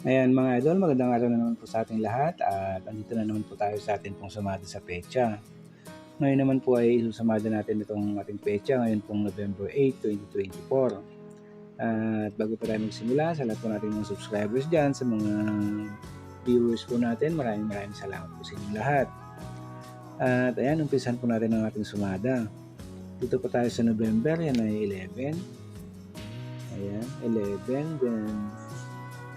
Ayan mga idol, magandang araw na naman po sa ating lahat at andito na naman po tayo sa ating pong sumada sa pecha. Ngayon naman po ay isusumada natin itong ating pecha ngayon pong November 8, 2024. At bago pa tayo magsimula, sa lahat po natin mga subscribers dyan, sa mga viewers po natin, maraming maraming salamat po sa inyong lahat. At ayan, umpisan po natin ang ating sumada. Dito po tayo sa November, yan ay 11. Ayan, 11, then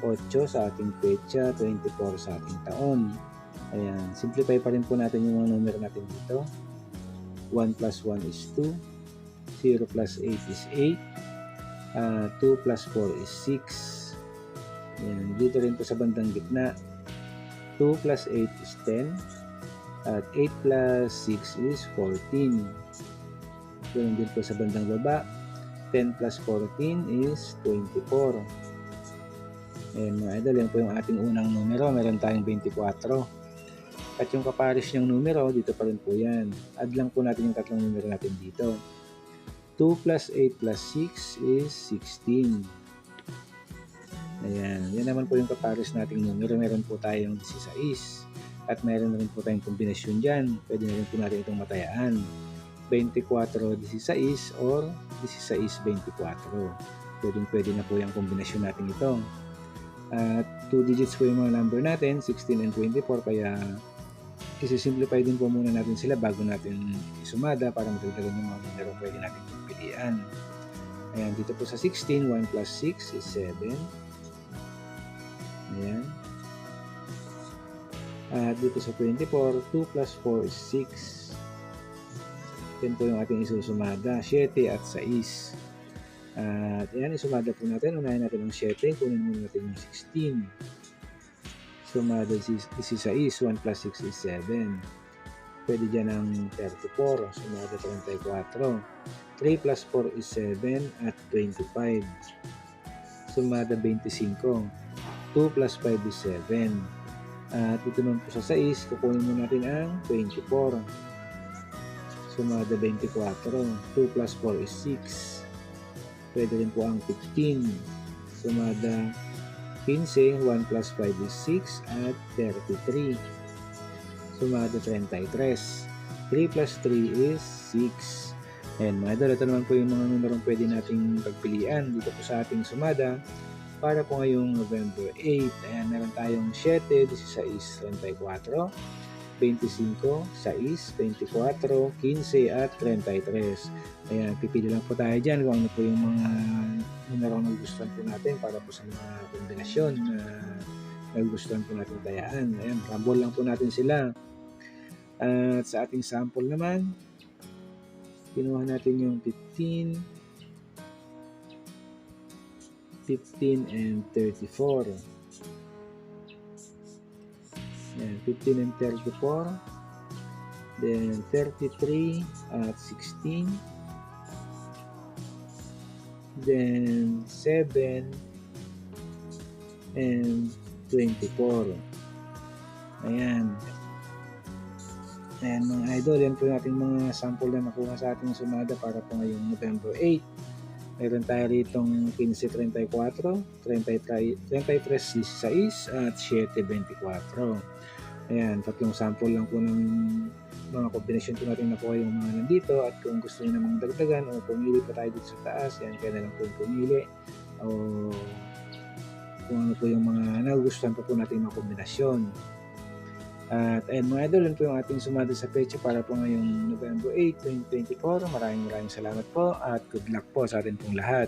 8 sa ating petsa, 24 sa ating taon. Ayan, simplify pa rin po natin yung mga numero natin dito. 1 plus 1 is 2, 0 plus 8 is 8, uh, 2 plus 4 is 6. Ayan, dito rin po sa bandang gitna, 2 plus 8 is 10, at 8 plus 6 is 14. Ganun din po sa bandang baba, 10 plus 14 is 24. Ayan mga idol, yan po yung ating unang numero. Meron tayong 24. At yung kapares niyang numero, dito pa rin po yan. Add lang po natin yung tatlong numero natin dito. 2 plus 8 plus 6 is 16. Ayan, yan naman po yung kapares nating numero. Meron po tayong 16. At meron na rin po tayong kombinasyon dyan. Pwede na rin po natin itong matayaan. 24-16 or 16-24. Pwede, pwede na po yung kombinasyon natin ito. At 2 digits po yung mga number natin, 16 and 24, kaya isi-simplify din po muna natin sila bago natin isumada para matagdagan yung mga numero pwede natin pilihan. Ayan, dito po sa 16, 1 plus 6 is 7. Ayan. At dito sa 24, 2 plus 4 is 6. Yan po yung ating isusumada, 7 at 6. At yan, isumada po natin. Unahin natin ang 7. Kunin muna natin yung 16. Sumada si, si 6. 1 plus 6 is 7. Pwede dyan ang 34. Sumada 34. 3 plus 4 is 7 at 25. Sumada 25. 2 plus 5 is 7. At dito naman po sa 6, kukunin mo natin ang 24. Sumada 24. 2 plus 4 is 6 pwede rin po ang 15. Sumada 15, 1 plus 5 is 6 at 33. Sumada 33. 3 plus 3 is 6. And mga idol, ito naman po yung mga numerong pwede nating pagpilian dito po sa ating sumada para po ngayong November 8. Ayan, meron tayong 7, 16, 34, 25, 6, 24, 15 at 33. Ayan, pipili lang po tayo dyan kung ano po yung mga numero na gustuhan po natin para po sa mga kombinasyon na nagustuhan po natin tayaan. Ayan, rumble lang po natin sila. At sa ating sample naman, kinuha natin yung 15, 15 and 34. Ayan, 15 and 34. Then 33 at 16. Then 7 and 24. Ayan. Ayan mga idol, yan po yung ating mga sample na nakuha sa ating sumada para po ngayong November 8. Meron tayo ritong 15.34, 33.16 at 7.24. Ayan, tatlong sample lang po ng mga kombinasyon po natin nakuha yung mga nandito at kung gusto niyo namang dagdagan o pumili pa tayo dito sa taas, yan kaya na lang po pumili o kung ano po yung mga nagugustuhan pa po natin mga kombinasyon. At ayun mga idol, yun po yung ating sumada sa pecha para po ngayong November 8, 2024. Maraming maraming salamat po at good luck po sa atin pong lahat.